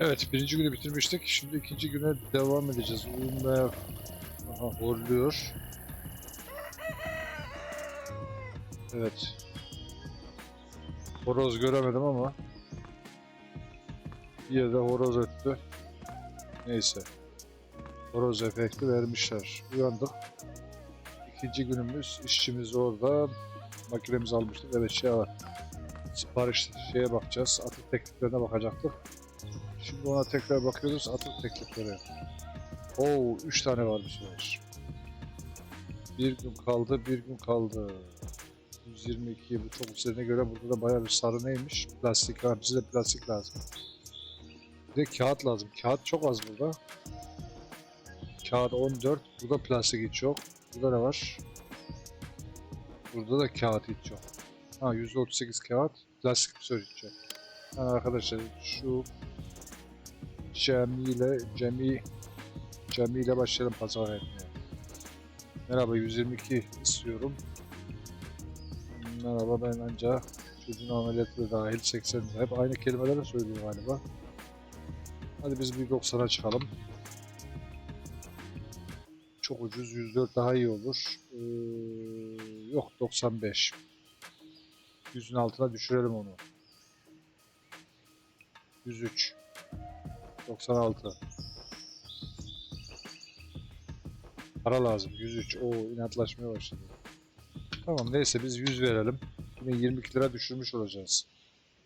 Evet birinci günü bitirmiştik. Şimdi ikinci güne devam edeceğiz. Uyumaya Aha, horluyor. Evet. Horoz göremedim ama bir yerde horoz öttü. Neyse. Horoz efekti vermişler. Uyandık. İkinci günümüz. işçimiz orada. Makinemizi almıştık. Evet şey var. Sipariş şeye bakacağız. Atık tekliflerine bakacaktık. Şimdi ona tekrar bakıyoruz. Atık teklifleri. Oo, 3 tane var bu sefer. Bir gün kaldı, bir gün kaldı. 122, bu çok üzerine göre burada da bayağı bir sarı neymiş? Plastik var, bize de plastik lazım. Bir de kağıt lazım. Kağıt çok az burada. Kağıt 14, burada plastik hiç yok. Burada ne var? Burada da kağıt hiç yok. Ha %38 kağıt, plastik bir söz hiç yok. Yani arkadaşlar şu Cemile, Cemi, Cemi ile başlayalım pazar etmeye. Merhaba 122 istiyorum. Merhaba ben ancak çocuğun ameliyatı da dahil 80 lira. Hep aynı kelimeleri söylüyor galiba. Hadi biz bir 90'a çıkalım. Çok ucuz 104 daha iyi olur. Ee, yok 95. 100'ün altına düşürelim onu. 103. 96. Para lazım. 103. Oo inatlaşmaya başladı. Tamam neyse biz 100 verelim. Yine 22 lira düşürmüş olacağız.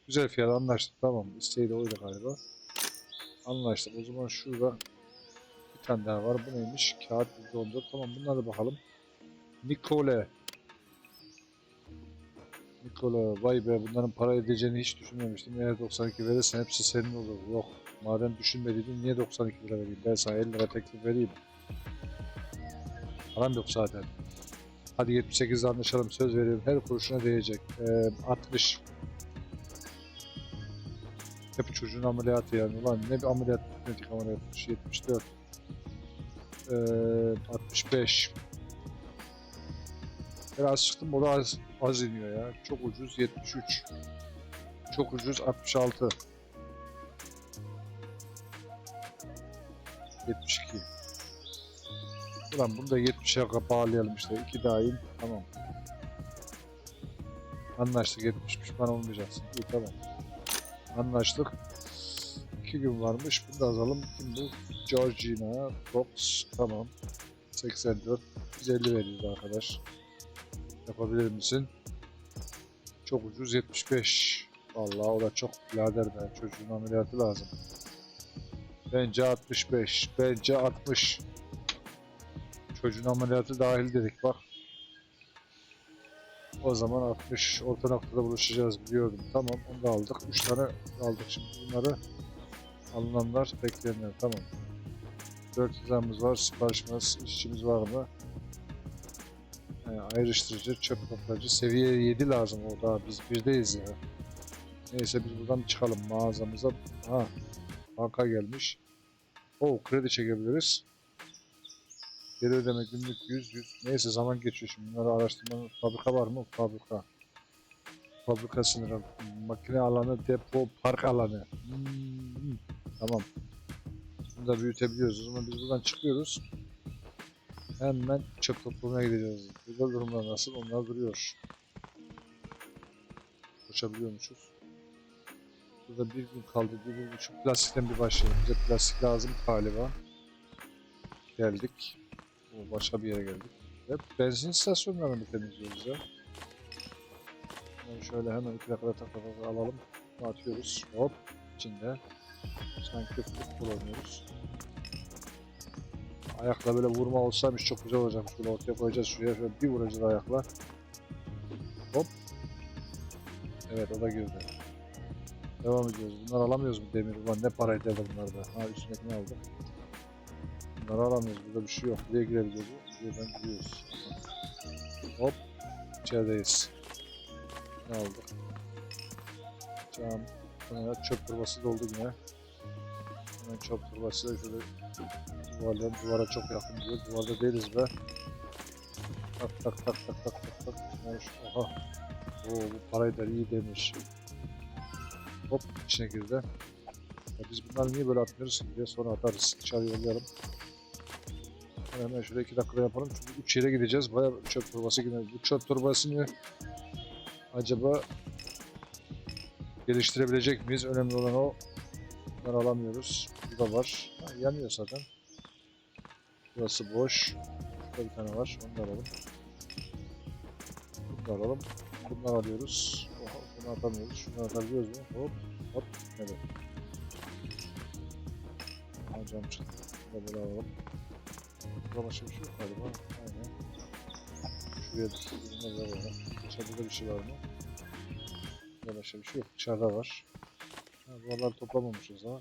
Güzel fiyat anlaştık. Tamam. İsteği de oydu galiba. Anlaştık. O zaman şurada bir tane daha var. Bu neymiş? Kağıt %14. Tamam bunlara bakalım. Nikole. Nikola vay be bunların para edeceğini hiç düşünmemiştim. Eğer 92 verirsen hepsi senin olur. Yok madem düşünmediydin niye 92 lira vereyim? Ben sana 50 lira teklif vereyim. Param yok zaten. Hadi 78'de anlaşalım söz veriyorum her kuruşuna değecek. Ee, 60. Hep çocuğun ameliyatı yani. Ulan ne bir ameliyat bitmedik ameliyat. 74. Ee, 65. Biraz çıktım o da az, az iniyor ya. Çok ucuz 73. Çok ucuz 66. 72. Ulan bunu da 70'e bağlayalım işte. 2 dahil. Tamam. Anlaştık 70 pişman olmayacaksın. İyi tamam. Anlaştık. 2 gün varmış. Bunu da azalım. Kim bu? Georgina. Box. Tamam. 84. 150 veriyoruz arkadaş. Yapabilir misin? Çok ucuz 75. Vallahi o da çok birader be. Çocuğun ameliyatı lazım. Bence 65. Bence 60. Çocuğun ameliyatı dahil dedik bak. O zaman 60 orta noktada buluşacağız biliyordum. Tamam onu da aldık. 3 tane aldık şimdi bunları. Alınanlar bekleyenler tamam. 4 liramız var. Siparişimiz, işçimiz var mı? Yani ayrıştırıcı, çöp toplayıcı. Seviye 7 lazım o daha. Biz birdeyiz ya. Neyse biz buradan çıkalım mağazamıza. Ha, banka gelmiş. O kredi çekebiliriz. Geri ödeme günlük 100 100. Neyse zaman geçiyor şimdi. Bunları araştırmanın fabrika var mı? Fabrika. Fabrika sınırı. Makine alanı, depo, park alanı. Hmm, Tamam. Bunu da büyütebiliyoruz. O zaman biz buradan çıkıyoruz. Hemen çöp toplamaya gideceğiz. Burada durumlar nasıl? Onlar duruyor. Koşabiliyormuşuz. Burada bir gün kaldı. Bir, bir buçuk plastikten bir başlayalım. Bize plastik lazım galiba. Geldik. O başka bir yere geldik. Hep benzin istasyonlarını temizliyoruz ya? Yani şöyle hemen iki dakikada takla alalım. Atıyoruz. Hop. içinde. Sanki futbol oynuyoruz. Ayakla böyle vurma olsaymış çok güzel olacakmış. Böyle ortaya koyacağız şuraya şöyle bir vuracağız ayakla. Hop. Evet o da girdi. Devam ediyoruz. Bunları alamıyoruz mu demir? Ulan ne para eder bunlar da. Ha üstündekini aldık. Bunları alamıyoruz. Burada bir şey yok. Buraya girebiliyoruz. Buradan giriyoruz. Hop. İçerideyiz. Ne aldık? Cam. Sonra çöp torbası doldu yine. Hemen çöp torbası da şöyle duvardan duvara çok yakın diyor. Duvarda değiliz be. Tak tak tak tak tak tak tak. Oha. Oo bu parayı da iyi demiş. Hop içine girdi. Ya biz bunları niye böyle atmıyoruz ki sonra atarız. Dışarı yollayalım. Hemen şöyle iki dakikada yapalım çünkü üç yere gideceğiz. Bayağı çöp torbası gidiyor. Bu çöp torbasını acaba geliştirebilecek miyiz? Önemli olan o. Bunları alamıyoruz. Bu da var. Ha, yanıyor zaten. Burası boş. Burada bir tane var. Onu da alalım. Bunu da alalım. Bunları alıyoruz. Bunu atamıyoruz. Şunu atabiliyoruz mu? Hop. Hop. Evet. Aha, cam çıktı. Böyle alalım. Burada başka bir şey yok galiba. Aynen. Şuraya bunu da alalım. Dışarıda bir şey var mı? Burada başka bir şey yok. Dışarıda var. Ha, buraları toplamamışız ha.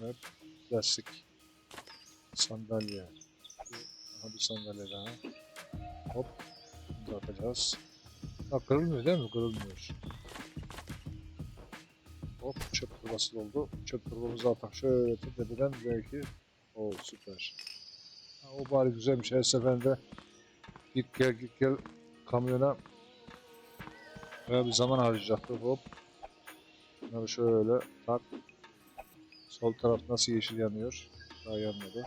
Bu hep plastik sandalye. Aha bir sandalye daha. Hop. Bunu da atacağız. Ha kırılmıyor değil mi? Kırılmıyor. Hop çöp torbası oldu. Çöp torbamızı atak şöyle tepeden belki. O süper. Ha, o bari güzelmiş. Her seferinde git gel git gel kamyona Bayağı bir zaman harcayacaktı. Hop. Bunları şöyle tak. Sol taraf nasıl yeşil yanıyor? Daha yanmadı.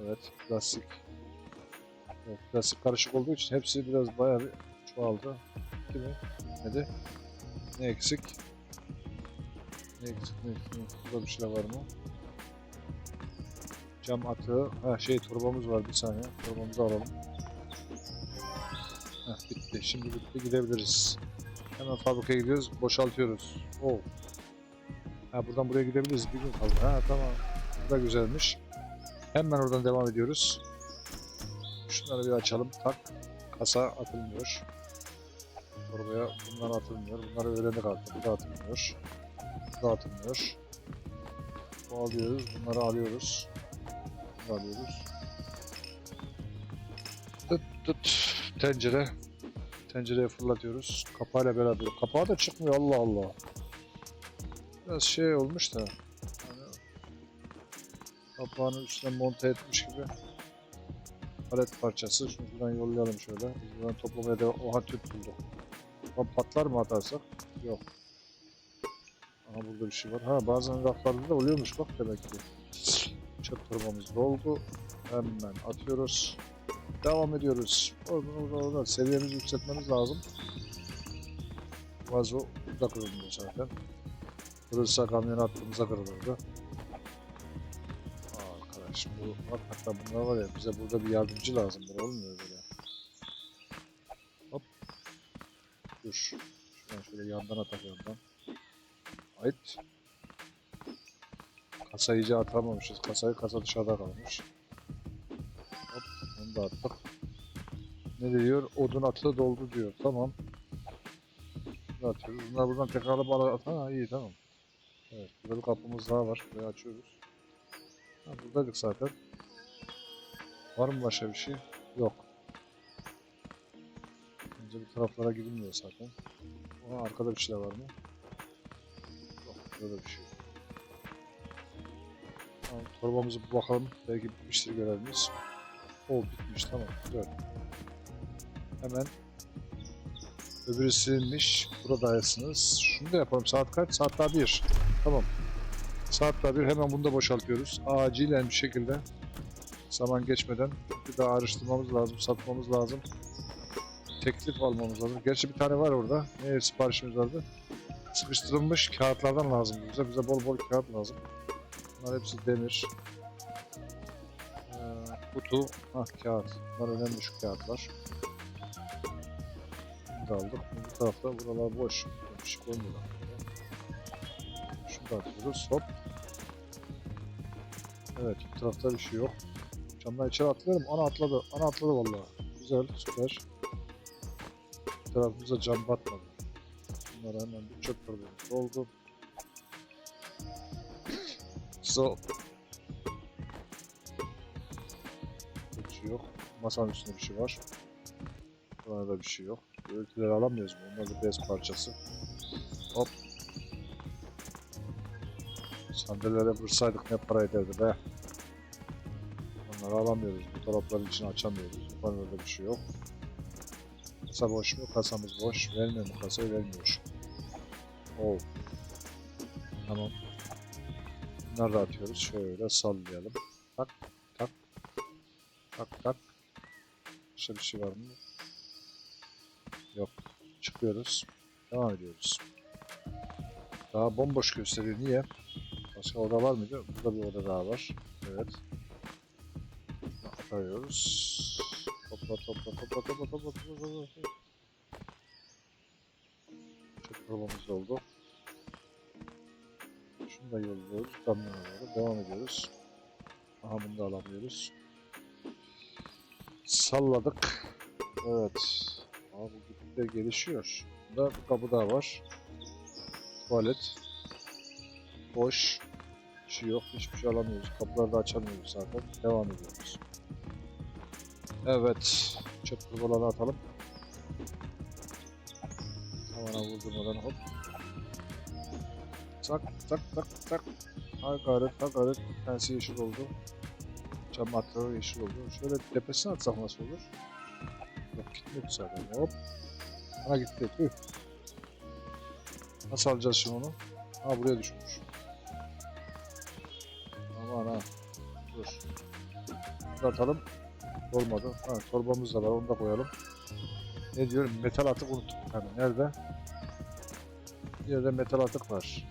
Evet, plastik. Evet, plastik karışık olduğu için hepsi biraz bayağı bir çoğaldı. Değil mi? Bitmedi. Ne eksik? Ne eksik, ne eksik? Burada bir şeyler var mı? Cam atığı. Ha şey torbamız var bir saniye. Torbamızı alalım. Heh, bitti. Şimdi bitti gidebiliriz. Hemen fabrikaya gidiyoruz. Boşaltıyoruz. Oo. Ha buradan buraya gidebiliriz. Bir gün kaldı. Ha tamam. Bu da güzelmiş. Hemen oradan devam ediyoruz. Şunları bir açalım. Tak. Kasa atılmıyor. Torbaya bunlar atılmıyor. Bunları öğrendik artık. Bu da atılmıyor. Bu da atılmıyor. Bu alıyoruz. Bunları alıyoruz. Bunu alıyoruz. Tut tut. Tencere. Tencereye fırlatıyoruz. Kapağıyla beraber. Kapağı da çıkmıyor Allah Allah. Biraz şey olmuş da. Hani kapağını üstüne monte etmiş gibi. Palet parçası. Şunu buradan yollayalım şöyle. Biz buradan toplamaya da oha tüp bulduk. Lan patlar mı atarsak? Yok. Aha burada bir şey var. Ha bazen raflarda da oluyormuş bak demek ki. Çöp torbamız doldu. Hemen atıyoruz. Devam ediyoruz. Oradan oradan oradan seviyemizi yükseltmemiz lazım. Vazo da kırılmıyor zaten. Kırılsa kamyona attığımızda kırılırdı. Arkadaş bu hakikaten bunlar var ya bize burada bir yardımcı lazım. Böyle olmuyor böyle. Hop. Dur. Şuradan şöyle yandan atak yandan. Ait. Kasayı atamamışız. Kasayı kasa dışarıda kalmış. Hop. Onu da attık. Ne diyor? Odun atığı doldu diyor. Tamam. Bunu atıyoruz. Bunlar buradan tekrarla bağlı. Ha iyi tamam. Evet. Burada bir kapımız daha var. Burayı açıyoruz. Ha, buradaydık zaten. Var mı başka bir şey? Yok. Önce bu taraflara gidilmiyor zaten. Oha, arkada bir şeyler var mı? Yok. Burada bir şey yok. Tamam, torbamızı bir bakalım. Belki bitmiştir görevimiz. O bitmiş tamam güzel. Hemen öbürü silinmiş. Buradayısınız. Şunu da yapalım. Saat kaç? Saat daha bir. Tamam. Daha bir. Hemen bunu da boşaltıyoruz. Acilen bir şekilde zaman geçmeden bir daha araştırmamız lazım. Satmamız lazım. Teklif almamız lazım. Gerçi bir tane var orada. Ne siparişimiz vardı? Sıkıştırılmış kağıtlardan lazım bize. Bize bol bol kağıt lazım. Bunlar hepsi demir. Ee, kutu, ah kağıt. Bunlar önemli şu kağıtlar. Bunu da aldık. Bu tarafta buralar boş. Şey koymuyorlar. Şunu da atıyoruz. Hop. Evet bu tarafta bir şey yok. Camdan içeri atlayalım. Ana atladı. Ana atladı vallahi. Güzel, süper. Bu tarafımıza cam batmadı. Bunlar hemen bir çöp torbamız oldu. So. Bir şey yok. Masanın üstünde bir şey var. Burada bir şey yok. Örtüleri alamıyoruz mu? Onlar da bez parçası. Hop. Sandalyelere vursaydık ne para ederdi be. Onları alamıyoruz. Bu tarafların içini açamıyoruz. Yukarıda bir şey yok. Kasa boş mu? Kasamız boş. Vermiyor mu kasayı? Vermiyor. Oh. Tamam. Bunları da atıyoruz. Şöyle sallayalım. Tak tak. Tak tak. Başka bir şey var mı? Yok. Çıkıyoruz. Devam ediyoruz. Daha bomboş gösteriyor. Niye? Başka oda var mıydı? Burada bir oda daha var. Evet. Atıyoruz. Topla topla topla topla topla topla topla. Çok probamız oldu. Şunu da yolluyoruz. Yolluyoruz. Devam ediyoruz. Aha bunu da alamıyoruz. Salladık. Evet. Abi gitgide gelişiyor. Bunda bir kapı daha var. Tuvalet. Boş. Şey yok. Hiçbir şey alamıyoruz. Kapıları da açamıyoruz zaten. Devam ediyoruz. Evet. Çöp kurbalarını atalım. Havana vurdurmadan hop. Tak tak tak tak. Hay gayret hay gayret. Bir yeşil oldu. Cam atları yeşil oldu. Şöyle tepesine atsak nasıl olur? Yok gitmedi zaten. Hop. Ha gitti. Tüh. Nasıl alacağız şimdi onu? Ha buraya düşmüş. Dur. Bunu da atalım. Olmadı. Ha torbamız da var onu da koyalım. Ne diyorum? Metal atık unuttuk tane. Nerede? Bir yerde metal atık var.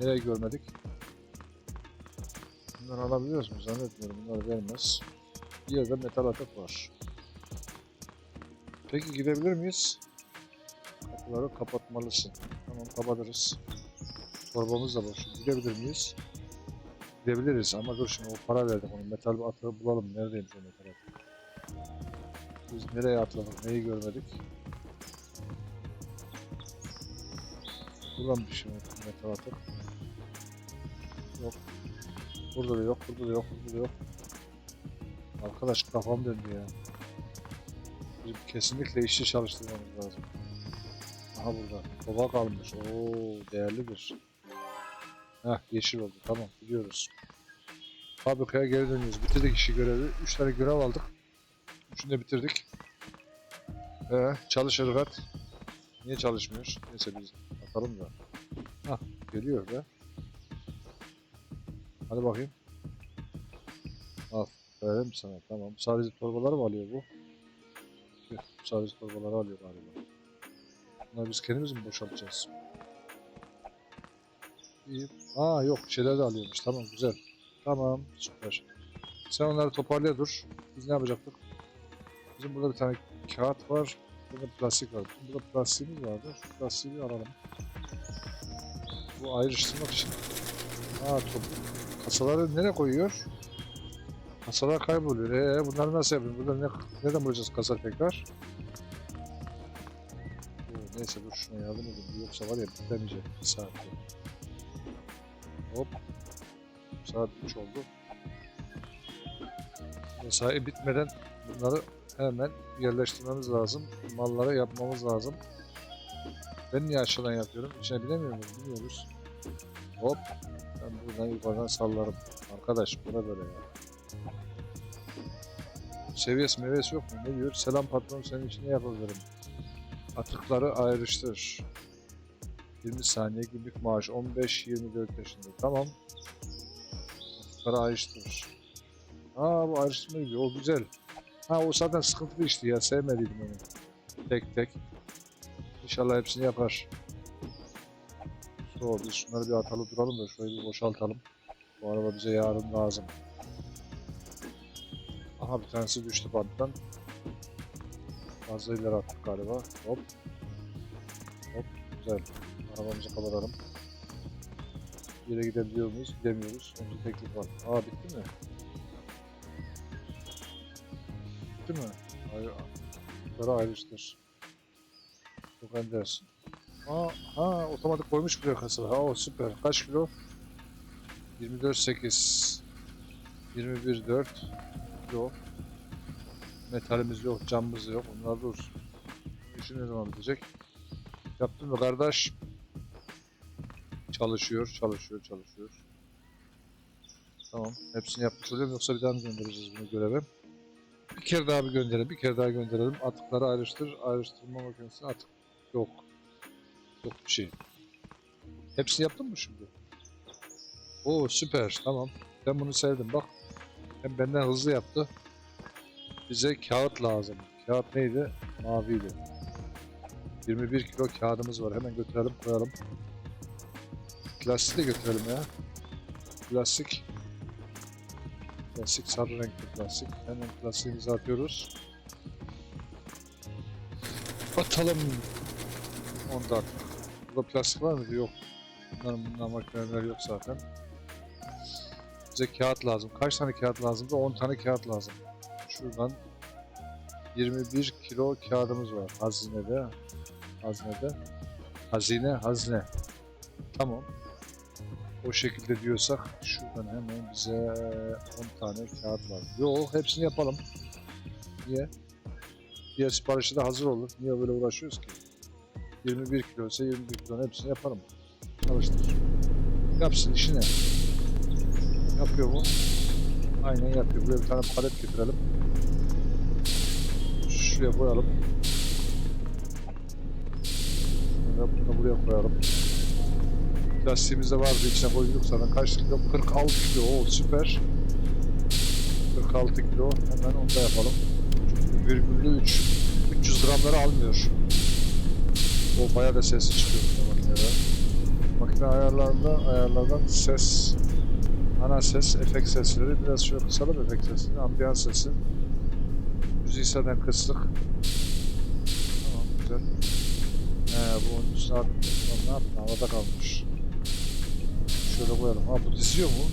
Nereye görmedik? Bunları alabiliyoruz mu? Zannetmiyorum. Bunları vermez. Bir yerde metal atık var. Peki gidebilir miyiz? Kapıları kapatmalısın. Tamam kapatırız. Torbamız da boş. Gidebilir miyiz? Gidebiliriz ama dur şimdi o para verdik onu. Metal bir atığı bulalım. Neredeymiş o metal atığı? Biz nereye atladık? Neyi görmedik? Buradan bir şey? Metal atık. Yok. Burada da yok, burada da yok, burada da yok. Arkadaş kafam döndü ya. Bizim kesinlikle işçi çalıştırmamız lazım. Aha burada. Kova kalmış. Oo değerlidir. Heh yeşil oldu. Tamam gidiyoruz. Fabrikaya geri dönüyoruz. Bitirdik işi görevi. 3 tane görev aldık. Üçünü de bitirdik. Ee, çalış Irgat. Niye çalışmıyor? Neyse biz atalım da. Hah geliyor be. Hadi bakayım. Al. Verelim sana. Tamam. Sadece torbaları mı alıyor bu? Sadece torbaları alıyor galiba. Bunları biz kendimiz mi boşaltacağız? İyi. Aa yok şeyler de alıyormuş. Tamam güzel. Tamam süper. Sen onları toparlaya dur. Biz ne yapacaktık? Bizim burada bir tane kağıt var. Burada plastik var. Burada plastiğimiz vardı. Şu plastiği alalım. Bu ayrıştırmak için. Aa top. Kasaları nereye koyuyor? Kasalar kayboluyor. Ee, bunları nasıl yapayım? Burada ne, nereden bulacağız kasa tekrar? Oo, neyse dur şuna yardım edeyim. Yoksa var ya bitemeyecek bir saatte. Hop. Saat 3 oldu. Mesai bitmeden bunları hemen yerleştirmemiz lazım. Mallara yapmamız lazım. Ben niye aşağıdan yapıyorum? İçine bilemiyor muyum? Bilmiyoruz. Hop. Ben buradan yukarıdan sallarım. Arkadaş bura böyle ya. Seviyesi meyvesi yok mu? Ne diyor? Selam patron senin için ne yapabilirim? Atıkları ayrıştır. 20 saniye günlük maaş 15-24 yaşında. Tamam. Atıkları ayrıştır. Aa bu ayrıştırma gibi. O güzel. Ha o zaten sıkıntılı işti ya. Sevmediydim onu. Tek tek. İnşallah hepsini yapar. So, biz şunları bir atalım duralım da şurayı bir boşaltalım. Bu araba bize yarın lazım. Aha bir tanesi düştü banttan. Fazla ileri attık galiba. Hop. Hop. Güzel. Arabamızı kapatalım. Yere gidebiliyor muyuz? Gidemiyoruz. Önce teklif var. Aa bitti mi? Bitti mi? Hayır. Yukarı ayrıştır. Çok endersin. Aa, ha otomatik koymuş kasada. Ha o süper. Kaç kilo? 24.8 21.4 Yok. Metalimiz yok, camımız yok. Onlar dursun. İşi ne zaman bitecek? Yaptın mı kardeş? Çalışıyor, çalışıyor, çalışıyor. Tamam. Hepsini yapmış oluyorum. Yoksa bir daha mı göndereceğiz bunu göreve? Bir kere daha bir gönderelim, bir kere daha gönderelim. Atıkları ayrıştır, ayrıştırma makinesine atık yok. Yok bir şey. Hepsini yaptın mı şimdi? Oo süper tamam. Ben bunu sevdim bak. Hem benden hızlı yaptı. Bize kağıt lazım. Kağıt neydi? Maviydi. 21 kilo kağıdımız var. Hemen götürelim koyalım. Plastik de götürelim ya. Plastik. Plastik sarı renkli plastik. Hemen plastiğimizi atıyoruz. Atalım. Onda attık. Burada plastik var mıydı? Yok. Bunların bundan makineler yok zaten. Bize kağıt lazım. Kaç tane kağıt lazımdı? 10 tane kağıt lazım. Şuradan 21 kilo kağıdımız var. Hazinede. Hazinede. Hazine, hazine. Tamam. O şekilde diyorsak şuradan hemen bize 10 tane kağıt lazım. Yok hepsini yapalım. Niye? Diğer siparişi de hazır olur. Niye böyle uğraşıyoruz ki? 21 kilo ise 21 kilonun hepsini yaparım. Çalıştır. Yapsın işine. Yapıyor mu? Aynen yapıyor. Buraya bir tane palet getirelim. Şuraya koyalım. Bunu buraya koyalım. Plastiğimiz de vardı içine koyduk sana. Kaç kilo? 46 kilo. Oo süper. 46 kilo. Hemen onu da yapalım. Virgüllü 3. 300 gramları almıyor. O bayağı da sesli çıkıyor makinede. Makine ayarlarında ayarlardan ses ana ses, efekt sesleri biraz şöyle kısalım efekt sesini, ambiyans sesi. Müziği zaten kıstık. Tamam güzel. He bu onun üstüne atmıyor. Ne yaptın? Havada kalmış. Şöyle koyalım. Ha bu diziyor mu?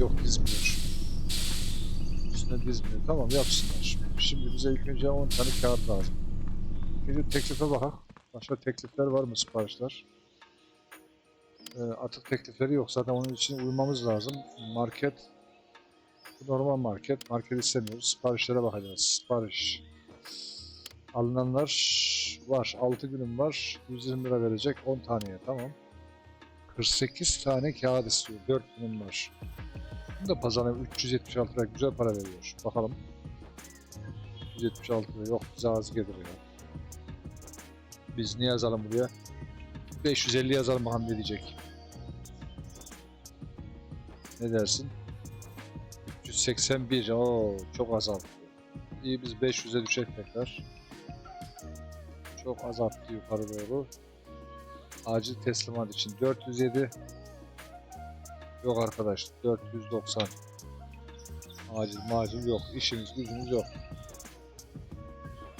Yok dizmiyor. Üstüne dizmiyor. Tamam yapsınlar. Şimdi bize ilk önce 10 tane kağıt lazım. Bir teklife bakalım. Başka teklifler var mı siparişler? Ee, atık teklifleri yok. Zaten onun için uymamız lazım. Market normal market. Market istemiyoruz. Siparişlere bakacağız. Sipariş. Alınanlar var. 6 günüm var. 120 lira verecek 10 taneye. Tamam. 48 tane kağıt istiyor. 4 günüm var. Bunu da pazarına 376 lira güzel para veriyor. Bakalım. 176 lira yok bize az gelir ya. Biz ne yazalım buraya? 550 yazalım bakalım ne diyecek. Ne dersin? 381. Oo çok azalttı. İyi biz 500'e düşecek tekrar. Çok azalttı yukarı doğru. Acil teslimat için 407. Yok arkadaş 490. Acil macil yok. İşiniz gücünüz yok.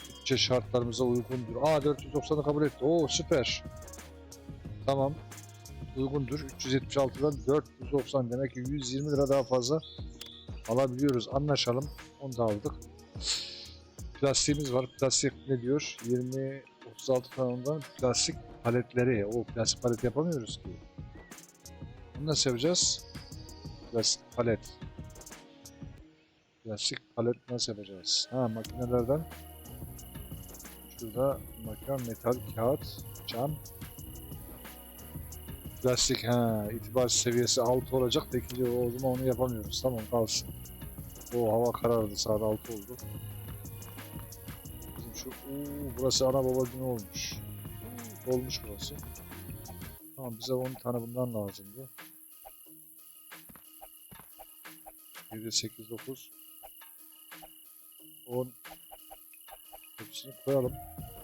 Bütçe şartlarımıza uygundur. Aa 490'ı kabul etti. Oo süper. Tamam. Uygundur. 376'dan 490 demek ki 120 lira daha fazla alabiliyoruz. Anlaşalım. Onu da aldık. Plastiğimiz var. Plastik ne diyor? 20 36 kanalından plastik paletleri. O plastik palet yapamıyoruz ki. Bunu nasıl yapacağız? Plastik palet. Plastik palet nasıl yapacağız? Ha makinelerden Şurada makine metal, kağıt, cam, plastik. Ha, itibar seviyesi 6 olacak da ikinci o zaman onu yapamıyoruz. Tamam kalsın. O hava karardı saat 6 oldu. Şu uuu burası ana baba günü olmuş. Olmuş burası. Tamam bize 10 tane bundan lazımdı. 7, 8, 9 10 Hepsini koyalım.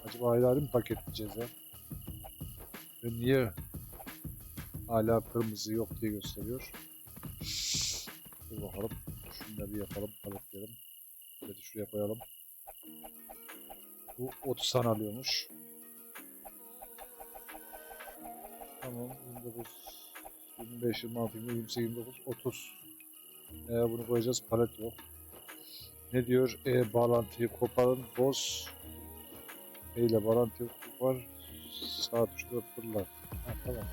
Acaba ayrı mı paketleyeceğiz ya? Ve niye hala kırmızı yok diye gösteriyor. Dur bakalım. Şunu da bir yapalım, paletleyelim. Hadi şuraya koyalım. Bu 30 tane alıyormuş. Tamam, 29, 25, 26, 27, 28, 29, 30. Ee, bunu koyacağız, palet yok. Ne diyor? E bağlantıyı koparın, boz. E ile bağlantıyı kopar. Sağ tuşla fırlat. Ha, tamam.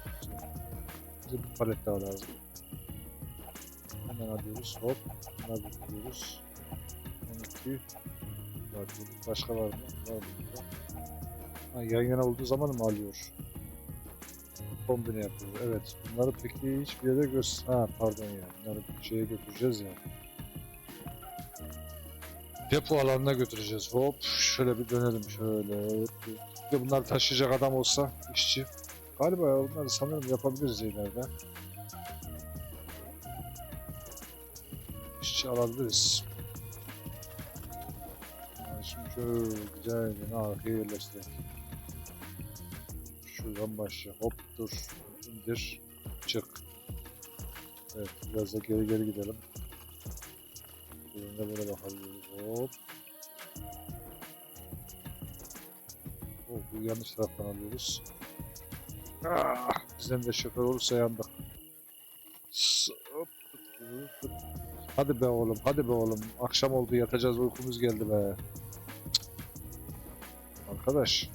Bize bir palet daha lazım. Hemen alıyoruz. Hop. Bunları bitiriyoruz. 12. Bakıyoruz. Başka var mı? Var burada. Ha, yan yana olduğu zaman mı alıyor? Kombine yapıyor. Evet. Bunları peki hiçbir yere göster... Ha pardon ya. Bunları bir şeye götüreceğiz ya. Depo alanına götüreceğiz. Hop şöyle bir dönelim şöyle. Bir de bunları taşıyacak adam olsa işçi. Galiba onları sanırım yapabiliriz ileride. İşçi alabiliriz. Şöyle güzelce arkaya yerleştirelim. Şuradan başla. Hop dur. indir. Çık. Evet biraz da geri geri gidelim. Şuradan da böyle bakabiliriz. Hop. Oh, bu yanlış taraftan alıyoruz. Ah, bizden de şoför olursa yandık. Hadi be oğlum, hadi be oğlum. Akşam oldu yatacağız uykumuz geldi be. Arkadaş.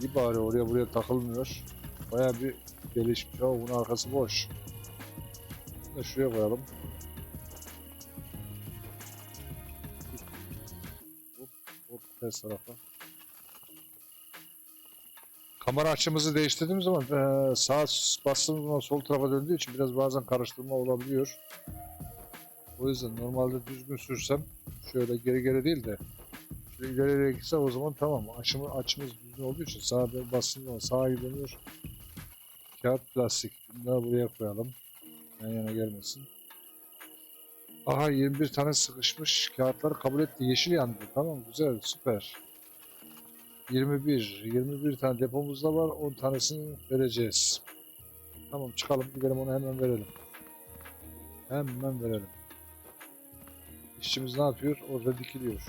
İyi bari oraya buraya takılmıyor. Baya bir gelişmiş. Ama bunun arkası boş. Bunu şuraya koyalım. Hop hop ters tarafa. Kamera açımızı değiştirdiğimiz zaman eee sağ bastığımız zaman sol tarafa döndüğü için biraz bazen karıştırma olabiliyor. O yüzden normalde düzgün sürsem şöyle geri geri değil de ileri gitse o zaman tamam. Açımı, açımız düzgün olduğu için bastığımız zaman sağa gidiyor. Kağıt plastik. Bunları buraya koyalım. Yan yana gelmesin. Aha 21 tane sıkışmış kağıtları kabul etti. Yeşil yandı. Tamam güzel süper. 21. 21 tane depomuzda var. 10 tanesini vereceğiz. Tamam çıkalım gidelim onu hemen verelim. Hemen verelim. İşçimiz ne yapıyor? Orada dikiliyor.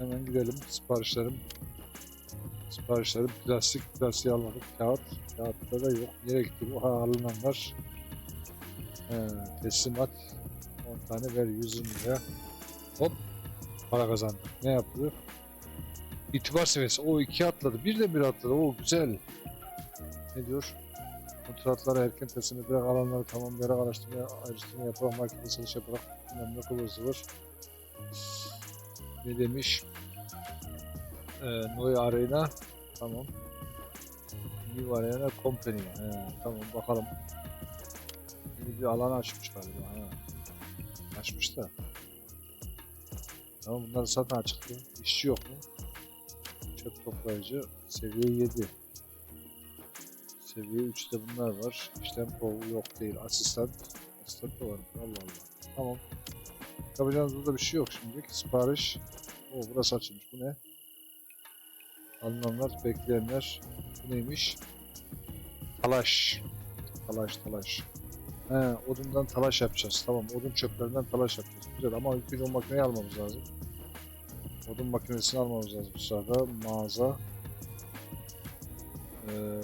Hemen gidelim. Siparişlerim. Siparişlerim plastik. Plastiği almadık. Kağıt. Kağıtta da yok. Nereye gitti bu? Ha alınanlar. He, teslimat. 10 tane ver 120 lira. Hop. Para kazandık. Ne yapıyor? İtibar seviyesi. O iki atladı. Bir de bir atladı. O güzel. Ne diyor? Kontratları erken teslim ederek alanları tamamlayarak araştırma, araştırma yaparak markete satış yaparak ne kadar var. Ne demiş? Ee, Noy Arena. Tamam. New Arena Company. He, tamam bakalım. Yeni bir alan açmış galiba. Ha. Açmış da. Tamam bunlar zaten açıktı. İşçi yok mu? Çöp toplayıcı seviye 7. Seviye 3'te bunlar var. İşlem kovu yok değil. Asistan. Asistan da var. Allah Allah. Tamam. Yapacağınız burada bir şey yok şimdilik. Sipariş. O burası açılmış. Bu ne? Alınanlar, bekleyenler. Bu neymiş? Talaş. Talaş, talaş. He, odundan talaş yapacağız. Tamam, odun çöplerinden talaş yapacağız. Güzel ama ilk önce o makineyi almamız lazım. Odun makinesini almamız lazım bu sırada. Mağaza. Ee,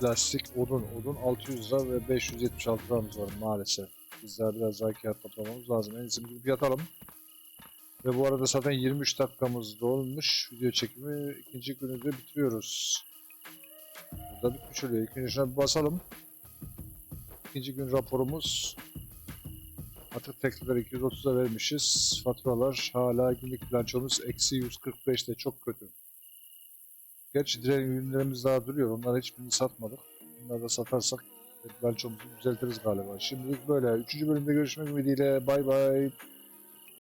plastik odun. Odun 600 lira ve 576 liramız var maalesef. Biz daha biraz daha kağıt toplamamız lazım. En iyisi bir yatalım. Ve bu arada zaten 23 dakikamız dolmuş. Video çekimi ikinci günü de bitiriyoruz. Burada bitmiş oluyor. İlk önce şuna bir basalım. İkinci gün raporumuz. Atık teklileri 230'a vermişiz. Faturalar hala günlük bilançomuz eksi 145'te çok kötü. Gerçi diğer ürünlerimiz daha duruyor. Onları hiçbirini satmadık. Bunları da satarsak bilançomuzu düzeltiriz galiba. Şimdilik böyle. Üçüncü bölümde görüşmek ümidiyle. Bay bay.